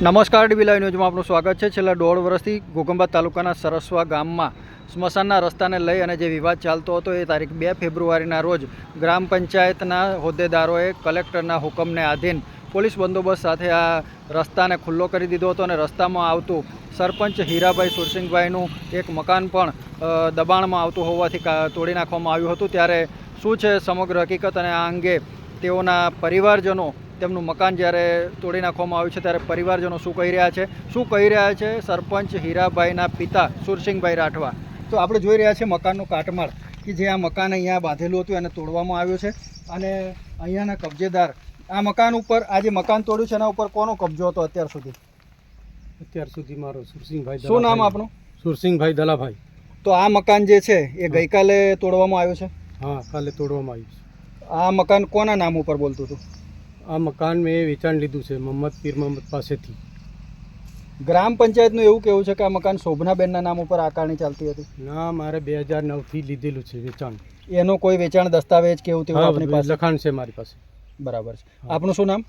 નમસ્કાર dB live ન્યૂઝમાં આપનું સ્વાગત છે. છેલ્લા દોઢ વર્ષથી ઘોઘંબા તાલુકાના સરસવા ગામમાં સ્મશાનના રસ્તાને લઈ અને જે વિવાદ ચાલતો હતો એ તારીખ બે ફેબ્રુઆરીના રોજ ગ્રામ પંચાયતના હોદ્દેદારોએ કલેક્ટરના હુકમને આધીન પોલીસ બંદોબસ્ત સાથે આ રસ્તાને ખુલ્લો કરી દીધો હતો અને રસ્તામાં આવતું સરપંચ હીરાભાઈ સુરસિંહભાઈનું એક મકાન પણ દબાણમાં આવતું હોવાથી તોડી નાખવામાં આવ્યું હતું. ત્યારે શું છે સમગ્ર હકીકત અને આ અંગે તેઓના પરિવારજનો તેમનું મકાન જ્યારે તોડી નાખવામાં આવ્યું છે ત્યારે પરિવારજનો શું કહી રહ્યા છે? શું કહી રહ્યા છે સરપંચ હીરાભાઈના પિતા સુરસિંહભાઈ રાઠવા? તો આપણે જોઈ રહ્યા છીએ મકાનનું કાટમાળ કે જે આ મકાન અહીંયા બાંધેલું હતું એને તોડવામાં આવ્યું છે. અને અહીંયાના કબજેદાર આ મકાન ઉપર આ જે મકાન તોડ્યું છે એના ઉપર કોનો કબજો હતો અત્યાર સુધી? અત્યાર સુધી મારો સુરસિંહભાઈ શું નામ આપણું આપનું? સુરસિંહભાઈ દલાભાઈ. તો આ મકાન જે છે એ ગઈકાલે તોડવામાં આવ્યું છે? હા કાલે તોડવામાં આવ્યું છે. આ મકાન કોના નામ ઉપર બોલતું હતું? આ મકાન મેં વેચાણ લીધું છે મોહમ્મદ પીર મોહમ્મદ પાસેથી. ગ્રામ પંચાયતનું એવું કેવું છે કે આ મકાન શોભનાબેનના નામ ઉપર આકારણી ચાલતી હતી? ના મારે બે હજાર નવથી લીધેલું છે વેચાણ. એનો કોઈ વેચાણ દસ્તાવેજ કેવું તેવું હા આપણી પાસે? લખાણ છે મારી પાસે. બરાબર છે. આપનું શું નામ?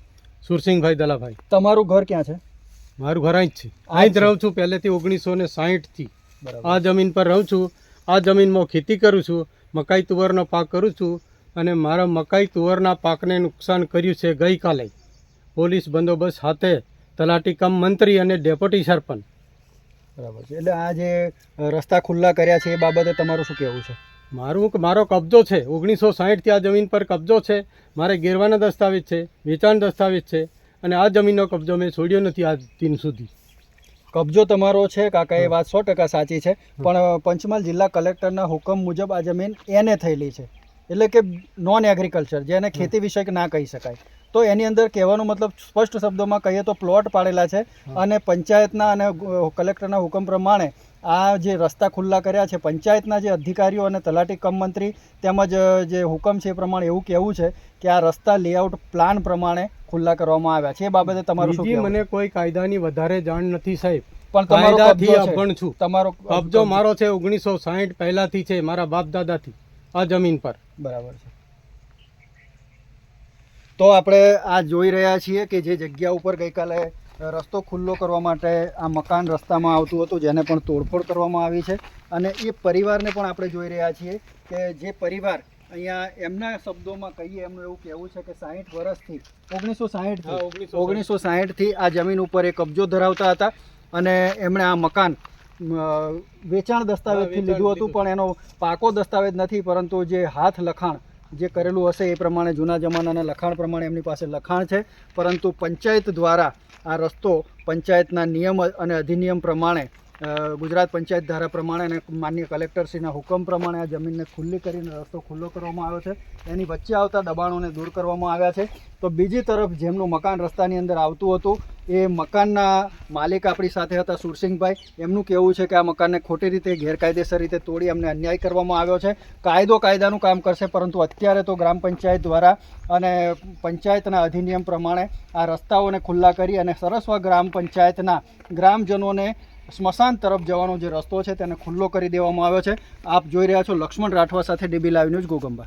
સુરસિંહભાઈ દલાભાઈ. તમારું ઘર ક્યાં છે? મારું ઘર અહીં જ છે. અહીં જ જ રહું છું પહેલેથી ઓગણીસો ને સાહીઠથી. આ જમીન પર રહું છું. આ જમીનમાં ખેતી કરું છું મકાઈ તુવરનો પાક કરું છું અને મારા મકાઈ તુવરના પાકને નુકસાન કર્યું છે ગઈકાલે. પોલીસ બંદોબસ્ત હાથે તલાટી કમ મંત્રી અને ડેપ્યુટી સરપંચ. બરાબર છે. એટલે આ જે રસ્તા ખુલ્લા કર્યા છે એ બાબતે તમારું શું કહેવું છે? મારું મારો કબજો છે. ઓગણીસો સાહીઠથી આ જમીન પર કબજો છે. મારે ગેરવાના દસ્તાવેજ છે વેચાણ દસ્તાવેજ છે અને આ જમીનનો કબજો મેં છોડ્યો નથી આ દિન સુધી. કબજો તમારો છે કાકા એ વાત સો ટકા સાચી છે. પણ પંચમહાલ જિલ્લા કલેક્ટરના હુકમ મુજબ આ જમીન એને થયેલી છે. એટલે કે નોન એગ્રીકલ્ચર જેને ખેતી વિષયક ના કહી શકાય. તો એની અંદર કહેવાનો મતલબ સ્પષ્ટ શબ્દોમાં કહીએ તો પ્લોટ પાડેલા છે અને પંચાયતના અને કલેક્ટરના હુકમ પ્રમાણે આ જે રસ્તા ખુલ્લા કર્યા છે પંચાયતના જે અધિકારીઓ અને તલાટી કમ મંત્રી તેમજ જે હુકમ છે એ પ્રમાણે એવું કહેવું છે કે આ રસ્તા લેઆઉટ પ્લાન પ્રમાણે ખુલ્લા કરવામાં આવ્યા છે. એ બાબતે તમારું શું મને કોઈ કાયદાની વધારે જાણ નથી સાહેબ. પણ તમારો અભણ છું. તમારો કબજો મારો છે ઓગણીસો સાહીઠ પહેલાથી છે મારા બાપ દાદાથી આ જમીન પર. બરાબર છે. તો આપણે આ જોઈ રહ્યા છીએ કે જે જગ્યા ઉપર ગઈકાલે રસ્તો ખુલ્લો કરવા માટે આ મકાન રસ્તામાં આવતું હતું જેને પણ તોડફોડ કરવામાં આવી છે. અને એ પરિવારને પણ આપણે જોઈ રહ્યા છીએ કે જે પરિવાર અહીંયા એમના શબ્દોમાં કહીએ એમનું એવું કહેવું છે કે સાહીઠ વર્ષથી ઓગણીસો સાહીઠ. ઓગણીસો સાહીઠથી આ જમીન ઉપર એ કબજો ધરાવતા હતા. અને એમણે આ મકાન વેચાણ દસ્તાવેજથી લીધું હતું પણ એનો પાકો દસ્તાવેજ નથી પરંતુ જે હાથ લખાણ જે કરેલું હશે એ પ્રમાણે જૂના જમાનાના લખાણ પ્રમાણે એમની પાસે લખાણ છે. પરંતુ પંચાયત દ્વારા આ રસ્તો પંચાયતના નિયમ અને અધિનિયમ પ્રમાણે ગુજરાત પંચાયત ધારા પ્રમાણે અને માન્ય કલેક્ટરશ્રીના હુકમ પ્રમાણે આ જમીનને ખુલ્લી કરીને રસ્તો ખુલ્લો કરવામાં આવ્યો છે. એની વચ્ચે આવતા દબાણોને દૂર કરવામાં આવ્યા છે. તો બીજી તરફ જેમનું મકાન રસ્તાની અંદર આવતું હતું એ મકાનના માલિક આપણી સાથે હતા સુરસિંહભાઈ. એમનું કહેવું છે કે આ મકાનને ખોટી રીતે, ગેરકાયદેસર રીતે તોડી અમને અન્યાય કરવામાં આવ્યો છે. કાયદો કાયદાનું કામ કરશે, પરંતુ અત્યારે તો ગ્રામ પંચાયત દ્વારા અને પંચાયતના અધિનિયમ પ્રમાણે આ રસ્તાઓને ખુલ્લા કરી અને સરસવા ગ્રામ પંચાયતના ગ્રામજનોને સ્મશાન તરફ જવાનો જે રસ્તો છે તેને ખુલ્લો કરી દેવામાં આવ્યો છે. આપ જોઈ રહ્યા છો લક્ષ્મણ રાઠવા સાથે ડીબી લાઈવ ન્યૂઝ ગોગંબા.